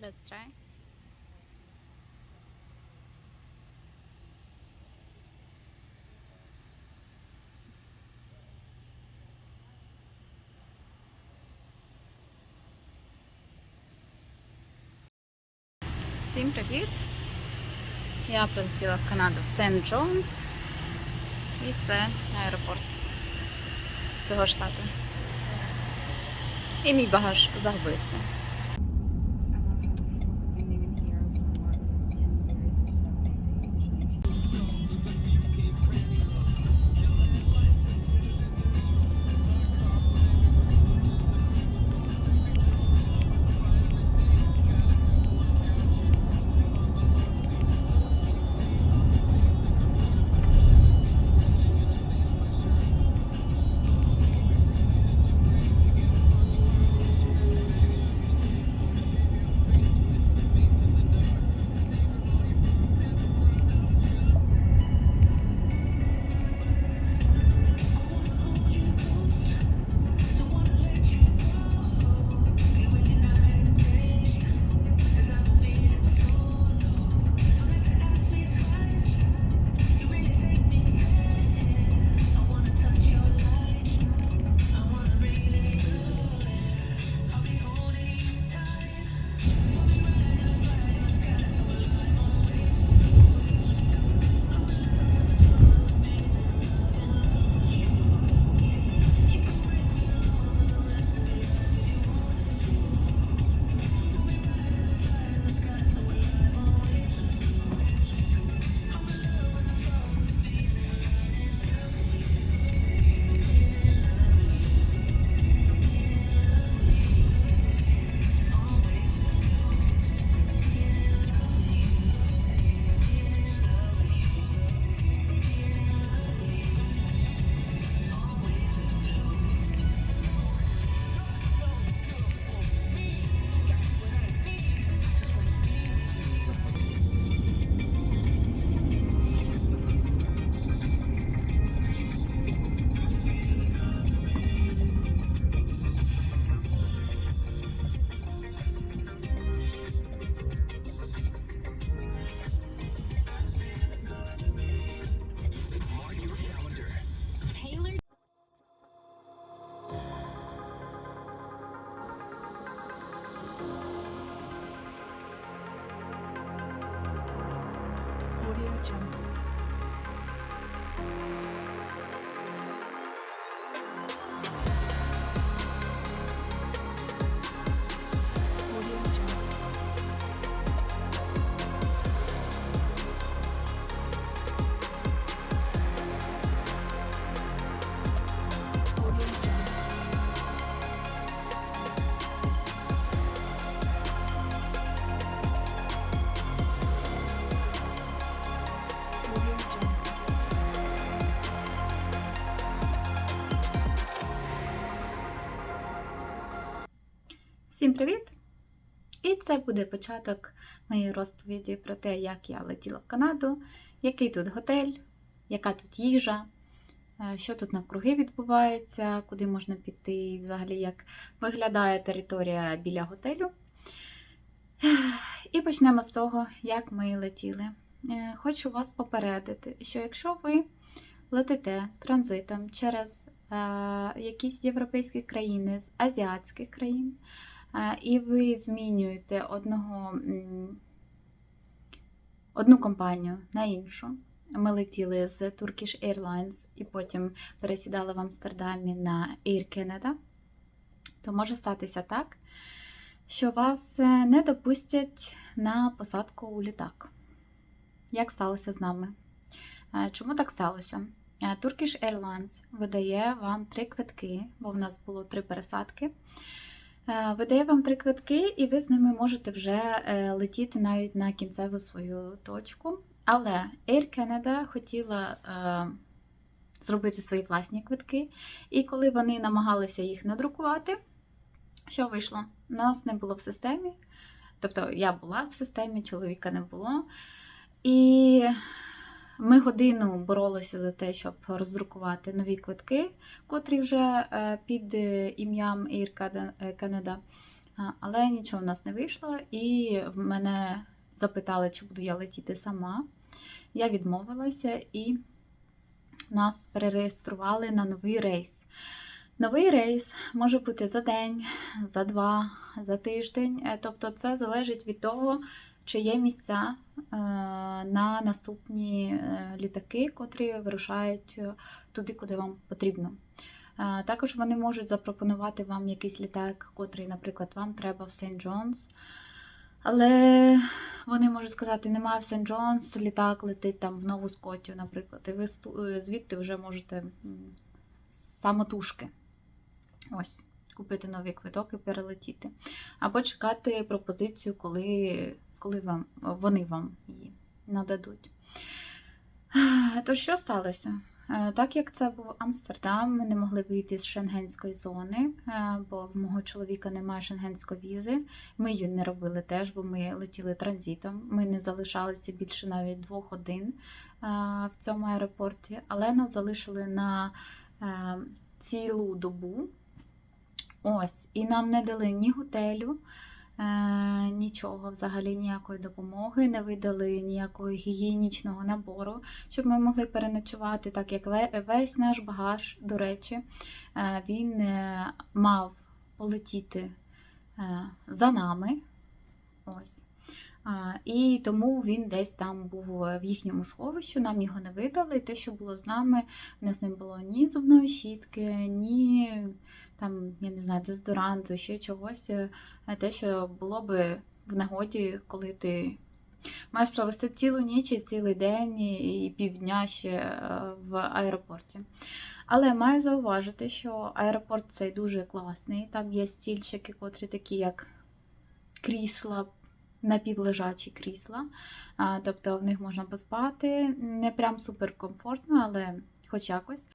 Let's try. Всім привіт! Я прилетіла в Канаду в Сент Джонс. І це аеропорт цього штату. І мій багаж загубився. Всім привіт! І це буде початок моєї розповіді про те, як я летіла в Канаду, який тут готель, яка тут їжа, е, що тут навкруги відбувається, куди можна піти, і взагалі як виглядає територія біля готелю. І почнемо з того, як ми летіли. Е, Хочу вас попередити, що якщо ви летите транзитом через е, якісь європейські країни з азіатських країн, і ви змінюєте одного, одну компанію на іншу. Ми летіли з Turkish Airlines і потім пересідали в Амстердамі на Air Canada, то може статися так, що вас е, не допустять на посадку у літак. Як сталося з нами? Чому так сталося? Turkish Airlines видає вам три квитки, бо в нас було три пересадки. Е, Видає вам три квитки, і ви з ними можете вже е, летіти навіть на кінцеву свою точку. Але Air Canada хотіла е, зробити свої власні квитки, і коли вони намагалися їх надрукувати, що вийшло? Нас не було в системі. Тобто я була в системі, чоловіка не було. І ми годину боролися за те, щоб роздрукувати нові квитки, котрі вже е, під е, ім'ям Air Canada Але нічого в нас не вийшло, і в мене запитали, чи буду я летіти сама. Я відмовилася і нас перереєстрували на новий рейс. Новий рейс може бути за день, за два, за тиждень. Е, Тобто, це залежить від того, чи є місця е, на наступні е, літаки, котрі вирушають е, туди, куди вам потрібно. Також вони можуть запропонувати вам якийсь літак, котрий, наприклад, вам треба в Сент Джонс. Але вони можуть сказати, немає в Сент Джонс, літак летить там в Нову Скотію, наприклад, і ви звідти вже можете самотужки ось, купити новий квиток і перелетіти. Або чекати пропозицію, коли, коли вам, вони вам її нададуть. То що сталося? Е, Так як це був Амстердам, ми не могли вийти з шенгенської зони, е, бо в мого чоловіка немає шенгенської візи. Ми її не робили теж, бо ми летіли транзитом. Ми не залишалися більше навіть двох годин е, в цьому аеропорті, але нас залишили на е, цілу добу. Ось, і нам не дали ні готелю, е, нічого, взагалі ніякої допомоги, не видали ніякого гігієнічного набору, щоб ми могли переночувати, так як весь наш багаж, до речі, е, він е, мав полетіти е, за нами. Ось. І тому він десь там був в їхньому сховищі, нам його не видали. І те, що було з нами, у нас не було ні зубної щітки, ні там, я не знаю, дезодоранту, ще чогось. е, Те, що було би в нагоді, коли ти маєш провести цілу ніч і цілий день і півдня ще е, в аеропорті. Але маю зауважити, що аеропорт цей дуже класний. Там є стільчики, котрі такі, як крісла, напівлежачі крісла. Тобто в них можна поспати. Не прям суперкомфортно, але хоч якось.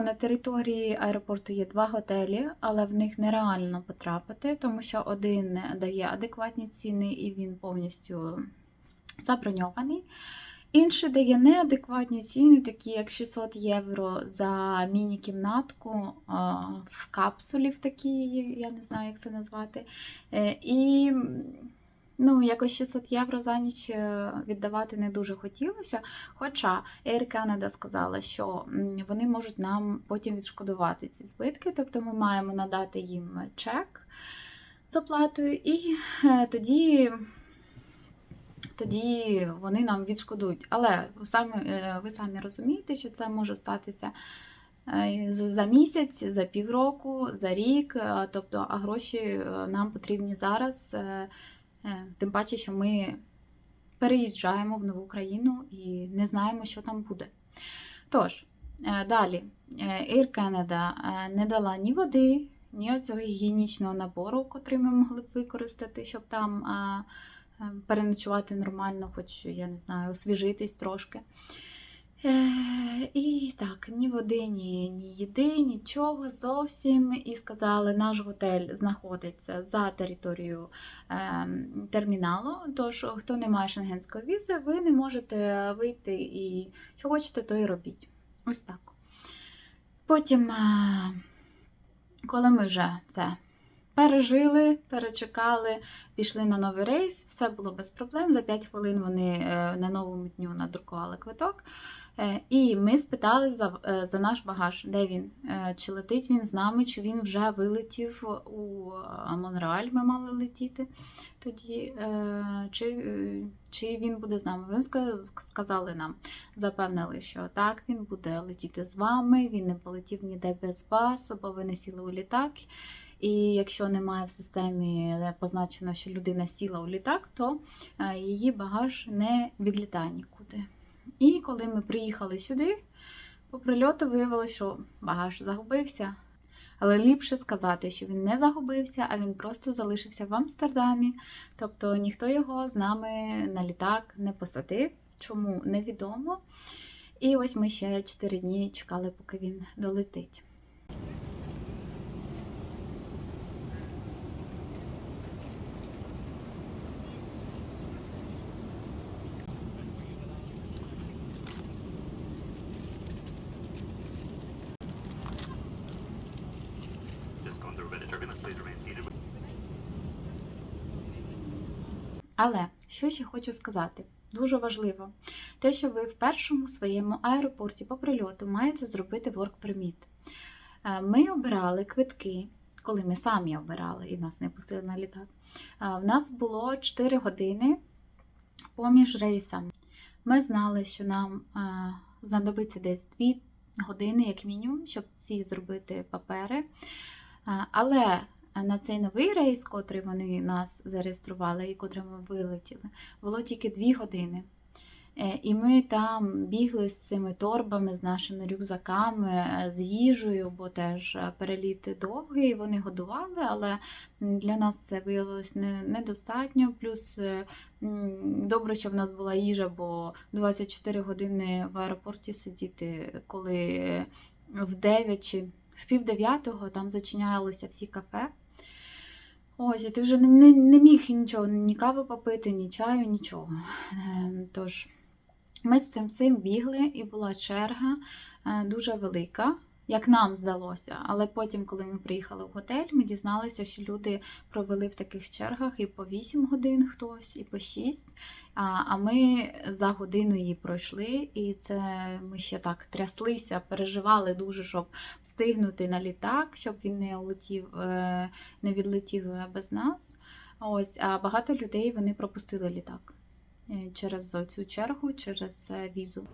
На території аеропорту є два готелі, але в них нереально потрапити, тому що один дає адекватні ціни і він повністю заброньований. Інший дає неадекватні ціни, такі як 600 євро за міні-кімнатку в капсулі в такій, я не знаю, як це назвати. Е, І ну, якось 600 євро за ніч е, віддавати не дуже хотілося. Хоча Air Canada сказала, що вони можуть нам потім відшкодувати ці збитки, тобто ми маємо надати їм чек з оплатою, і е, тоді, тоді вони нам відшкодують. Але самі, е, ви самі розумієте, що це може статися. За місяць, за півроку, за рік, тобто, а гроші нам потрібні зараз, тим паче, що ми переїжджаємо в нову країну і не знаємо, що там буде. Тож, е, далі, е, Air Canada е, не дала ні води, ні оцього гігієнічного набору, котрий ми могли б використати, щоб там е, переночувати нормально, хоч, я не знаю, освіжитись трошки. Е, і так, ні води, ні, ні їди, нічого зовсім. І сказали, наш готель знаходиться за територією е, терміналу. Тож, хто не має шенгенської візи, ви не можете вийти і що хочете, то і робіть. Ось так. Потім, е, коли ми вже це пережили, перечекали, пішли на новий рейс, все було без проблем. За 5 хвилин вони е, на новому дню надрукували квиток. Е, І ми спитали за, е, за наш багаж, де він, чи летить він з нами, чи він вже вилетів у Монреаль. Ми мали летіти тоді, чи, чи він буде з нами. Ска- сказали нам, запевнили, що так, він буде летіти з вами, він не полетів ніде без вас, або ви не сіли у літак. І якщо немає в системі позначено, що людина сіла у літак, то е, її багаж не відлітає нікуди. І коли ми приїхали сюди, по прильоту виявилося, що багаж загубився. Але ліпше сказати, що він не загубився, а він просто залишився в Амстердамі. Тобто ніхто його з нами на літак не посадив. Чому невідомо. І ось ми ще 4 дні чекали, поки він долетить. Що ще хочу сказати? Дуже важливо, те, що ви в першому своєму аеропорті по прильоту маєте зробити work permit. Е, Ми обирали квитки, коли ми самі обирали і нас не пустили на літак. Е, В нас було 4 години поміж рейсами. Ми знали, що нам е, знадобиться десь 2 години, як мінімум, щоб ці зробити папери. Але на цей новий рейс, котрий вони нас зареєстрували і котрий ми вилетіли, було тільки 2 години. Е, І ми там бігли з цими торбами, з нашими рюкзаками, е, з їжею, бо теж е, переліт довгий, вони годували, але для нас це виявилось недостатньо. Плюс добре, що в нас була їжа, бо 24 години в аеропорті сидіти, коли в 9 чи в пів дев'ятого там зачинялися всі кафе. Ось, і ти вже не, не, міг нічого, ні кави попити, ні чаю, нічого. Е, Тож, ми з цим всім бігли, і була черга е, дуже велика, як нам здалося. Але потім, коли ми приїхали в готель, ми дізналися, що люди провели в таких чергах і по 8 годин хтось, і по 6. А, а ми за годину її пройшли, і це ми ще так тряслися, переживали дуже, щоб встигнути на літак, щоб він не улетів, е, не відлетів е, без нас. Ось, а багато людей вони пропустили літак е, через цю чергу, через візу.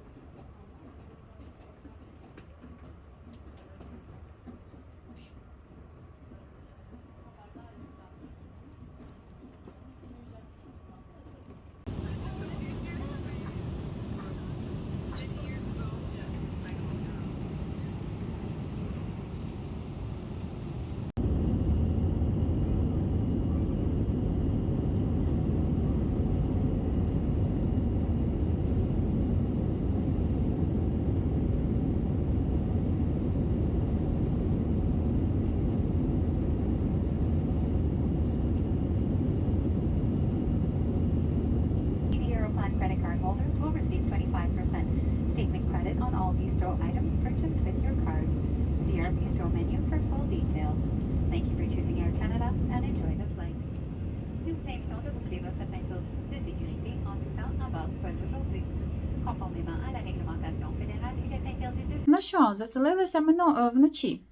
Що, заселилися ми но- е, вночі.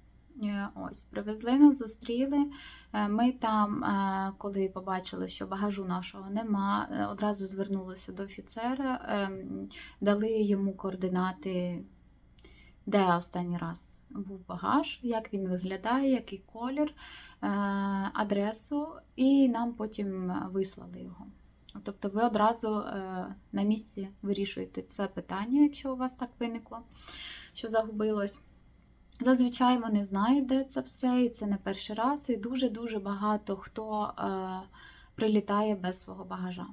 Е, Ось, привезли нас, зустріли. Е, Ми там, коли побачили, що багажу нашого нема, одразу звернулися до офіцера, ем, дали йому координати, де останній раз був багаж, як він виглядає, який колір, адресу, і нам потім вислали його. Тобто ви одразу на місці вирішуєте це питання, якщо у вас так виникло, що загубилось. Зазвичай вони знають, де це все, і це не перший раз, і дуже-дуже багато хто е, прилітає без свого багажа.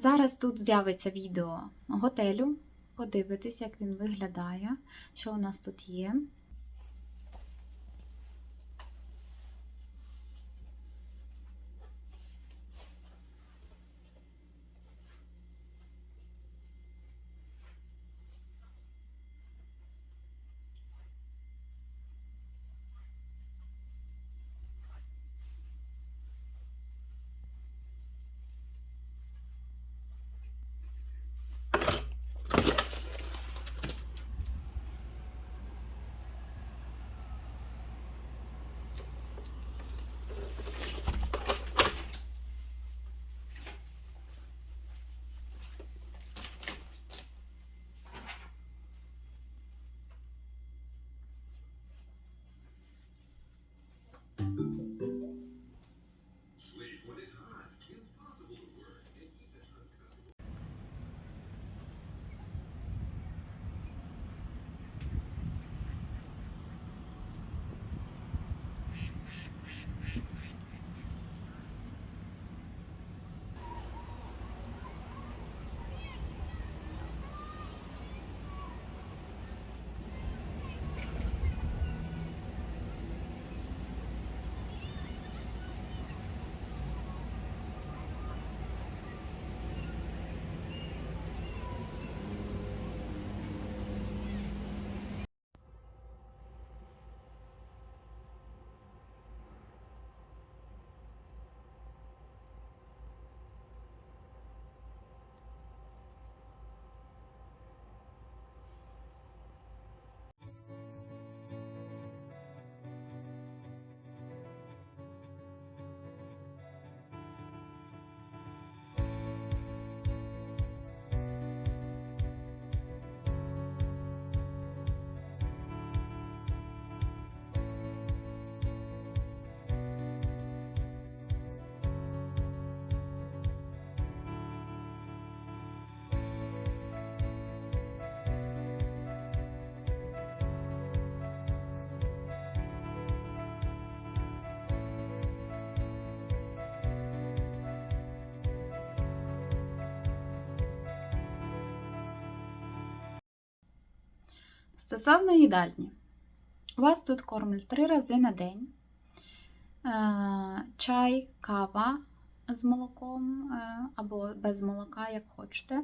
Зараз тут з'явиться відео готелю, подивитись, як він виглядає, що у нас тут є. Стосовно їдальні, вас тут кормлять три рази на день. Е, Чай, кава з молоком е, або без молока, як хочете.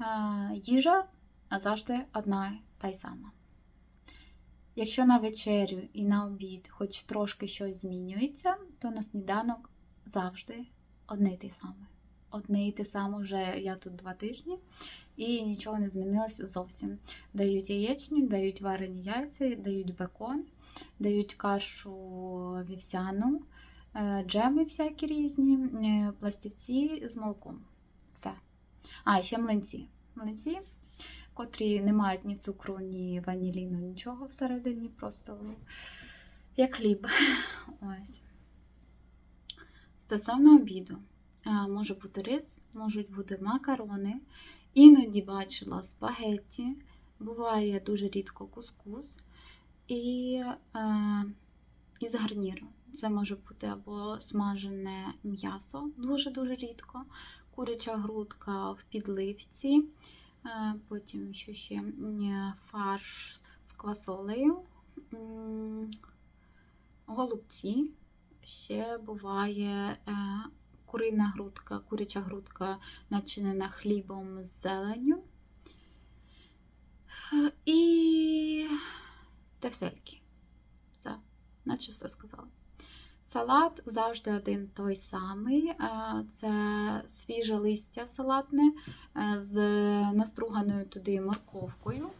Е, Їжа завжди одна та й сама. Якщо на вечерю і на обід хоч трошки щось змінюється, то на сніданок завжди одне й те саме. Одне й те саме вже я тут два тижні, і нічого не змінилося зовсім. Дають яєчню, дають варені яйця, дають бекон, дають кашу вівсяну, е, джеми всякі різні, е, пластівці з молоком. Все. А, і ще млинці. Млинці, котрі не мають ні цукру, ні ваніліну, нічого всередині, просто як хліб. Ось. Стосовно обіду, може бути рис, можуть бути макарони. Іноді бачила спагетті, буває дуже рідко кускус і із гарніру. Це може бути або смажене м'ясо, дуже-дуже рідко, куряча грудка в підливці, потім що ще фарш з квасолею, голубці. Ще буває е, курина грудка, куряча грудка начинена хлібом з зеленню. Е, І тефсельки. Все, наче все сказала. Салат завжди один той самий. Е, Це свіже листя салатне е, з наструганою туди морковкою,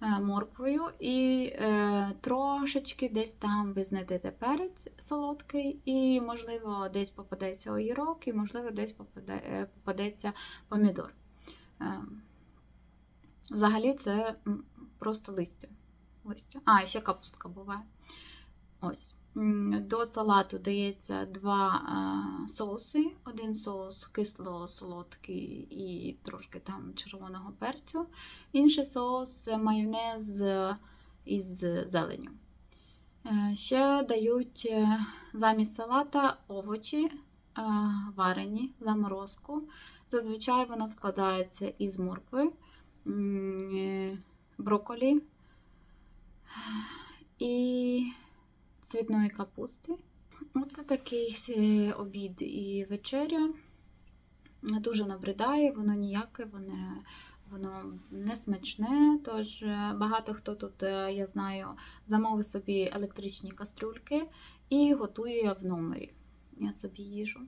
морквою, і е, трошечки десь там ви знайдете перець солодкий, і, можливо, десь попадеться огірок, і, можливо, десь попаде, е, попадеться помідор. Е, Взагалі це просто листя. листя. А, ще капустка буває. Ось. До салату дається два е, соуси. Один соус кисло-солодкий і трошки там червоного перцю. Інший соус майонез із зеленю. Е, Ще дають е, замість салата овочі варені, заморозку. Зазвичай вона складається із моркви, брокколі і цвітної капусти. Оце такий обід і вечеря. Дуже набридає, воно ніяке, воно, воно не смачне. Тож е, багато хто тут, е, я знаю, замовив собі електричні кастрюльки і готує в номері. Я собі їжу.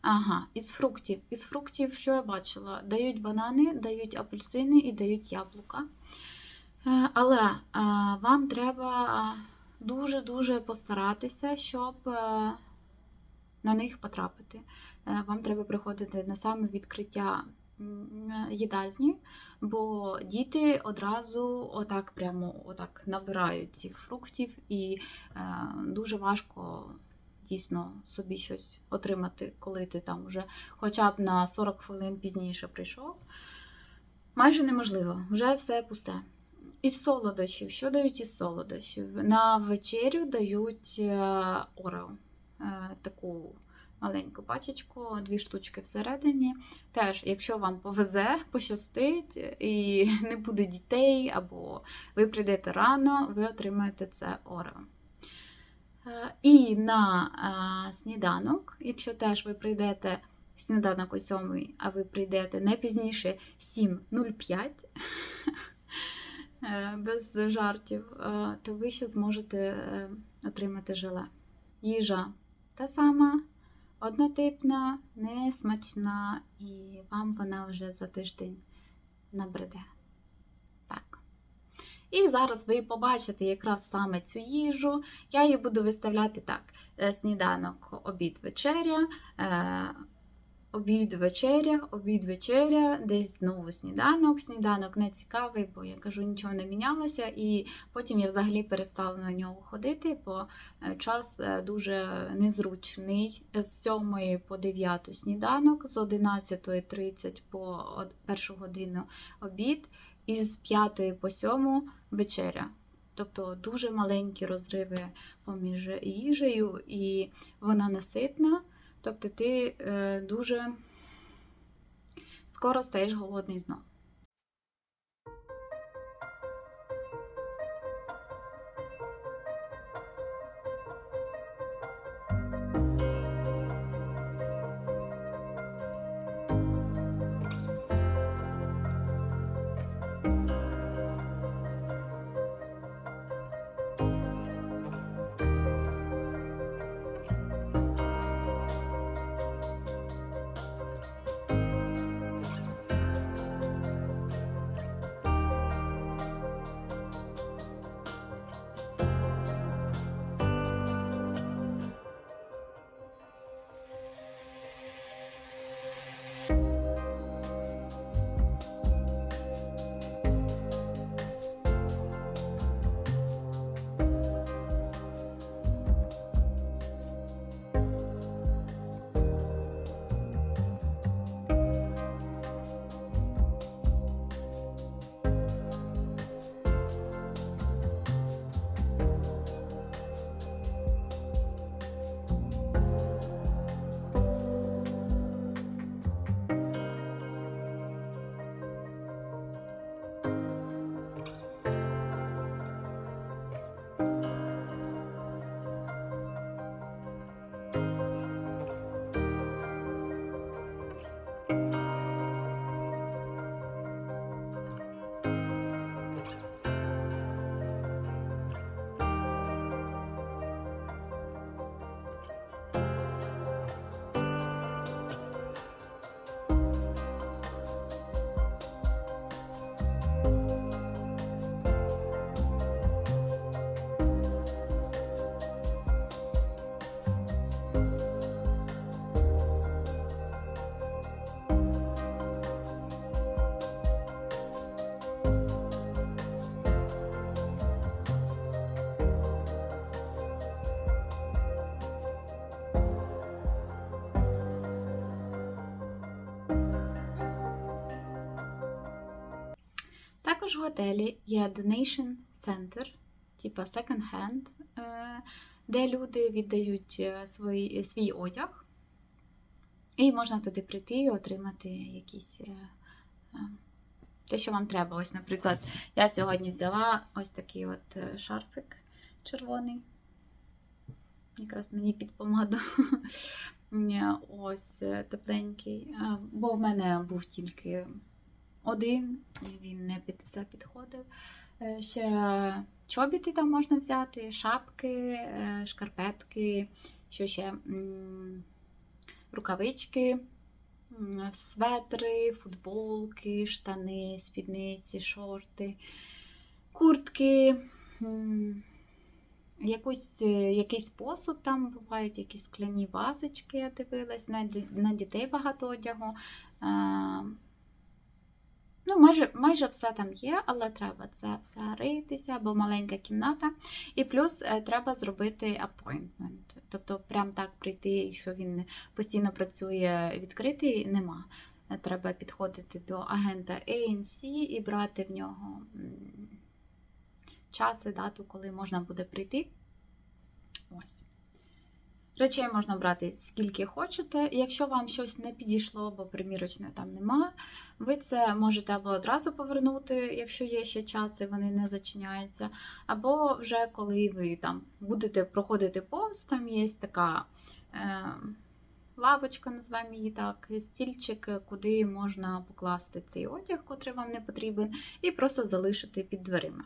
Ага, із фруктів. Із фруктів, що я бачила? Дають банани, дають апельсини і дають яблука. Е, Але вам треба дуже-дуже постаратися, щоб е, на них потрапити. Е, Вам треба приходити на саме відкриття їдальні, бо діти одразу отак прямо отак набирають цих фруктів, і е, дуже важко дійсно собі щось отримати, коли ти там вже хоча б на 40 хвилин пізніше прийшов. Майже неможливо, вже все пусте. Із солодощів, що дають із солодощів? На вечерю дають орео, Е, таку маленьку пачечку, дві штучки всередині. Теж, якщо вам повезе, пощастить, і не буде дітей, або ви прийдете рано, ви отримаєте це орео. І на е, сніданок, якщо теж ви прийдете сніданок о 7, а ви прийдете не пізніше 7.05, е, без жартів, е, то ви ще зможете е, отримати желе. Їжа та сама, однотипна, несмачна, і вам вона вже за тиждень набреде. Так. І зараз ви побачите якраз саме цю їжу. Я її буду виставляти так: е, сніданок, обід, вечеря, е, обід, вечеря, обід, вечеря, десь знову сніданок. Сніданок не цікавий, бо я кажу, нічого не мінялося. І потім я взагалі перестала на нього ходити, бо е, час е, дуже незручний. З 7 по 9 сніданок, з 11.30 по 1 годину обід, і з 5 по 7 вечеря. Тобто дуже маленькі розриви поміж їжею, і вона наситна. Тобто ти е, дуже скоро стаєш голодний знов. Також в готелі є donation center, типа second hand, е, де люди віддають е, свій, свій одяг. І можна туди прийти і отримати якісь е, е, те, що вам треба. Ось, наприклад, я сьогодні взяла ось такий от е, шарфик червоний. Якраз мені під помаду. Е, Ось е, тепленький. Е, Бо в мене був тільки один, і він не під все підходив. Е, Ще чобіти там можна взяти, шапки, е, шкарпетки, що ще рукавички, светри, футболки, штани, спідниці, шорти, куртки. Якусь, е, якийсь посуд там бувають, якісь скляні вазочки, я дивилась, на, на дітей багато одягу. Ну, майже, майже все там є, але треба це все ритися, бо маленька кімната. І плюс е, треба зробити appointment. Тобто, прям так прийти, що він постійно працює відкритий, нема. Е, Треба підходити до агента ANC і брати в нього час і дату, коли можна буде прийти. Ось. Речей можна брати скільки хочете. Якщо вам щось не підійшло, бо примірочної там нема, ви це можете або одразу повернути, якщо є ще час і вони не зачиняються, або вже коли ви там будете проходити повз, там є така е, лавочка, називаємо її так, стільчик, куди можна покласти цей одяг, котрий вам не потрібен, і просто залишити під дверима.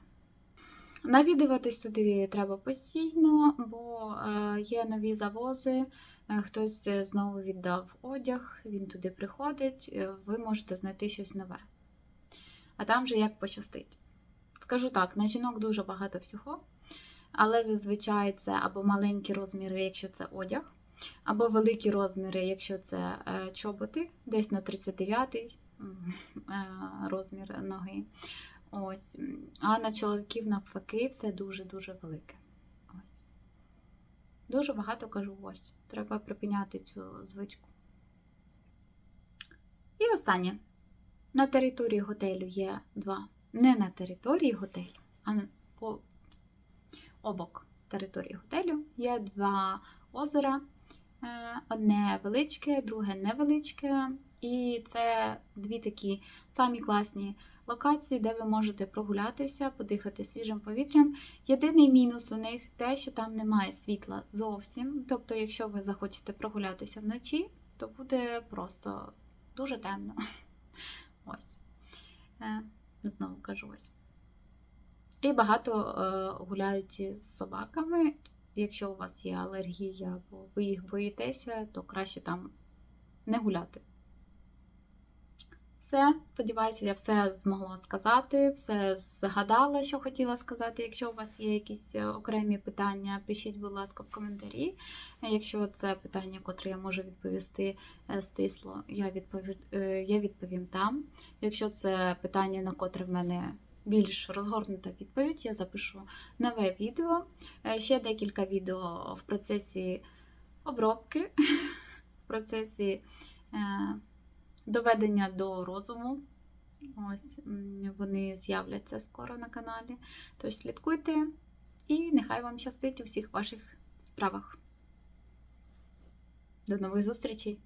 Навідуватись туди треба постійно, бо е, є нові завози, е, хтось е, знову віддав одяг, він туди приходить, ви можете знайти щось нове. А там же як пощастить. Скажу так, на жінок дуже багато всього, але зазвичай це або маленькі розміри, якщо це одяг, або великі розміри, якщо це чоботи, десь на 39 м, е, розмір ноги. Ось. А на чоловіків навпаки все дуже-дуже велике. Ось. Дуже багато кажу ось. Треба припиняти цю звичку. І останнє. На території готелю є два. Не на території готелю, а по обок території готелю є два озера. Е, Одне величке, друге невеличке. І це дві такі самі класні локації, де ви можете прогулятися, подихати свіжим повітрям. Єдиний мінус у них те, що там немає світла зовсім. Тобто, якщо ви захочете прогулятися вночі, то буде просто дуже темно. Ось. Е, Знову кажу ось. І багато е, гуляють з собаками. Якщо у вас є алергія або ви їх боїтеся, то краще там не гуляти. Все, сподіваюся, я все змогла сказати, все згадала, що хотіла сказати. Якщо у вас є якісь е, окремі питання, пишіть, будь ласка, в коментарі. Е, Якщо це питання, котре я можу відповісти е, стисло, я відповім, я відповім там. Якщо це питання, на котре в мене більш розгорнута відповідь, я запишу нове відео. Е, Ще декілька відео в процесі обробки, в процесі. Доведення до розуму. Ось вони з'являться скоро на каналі. Тож слідкуйте і нехай вам щастить у всіх ваших справах. До нових зустрічей!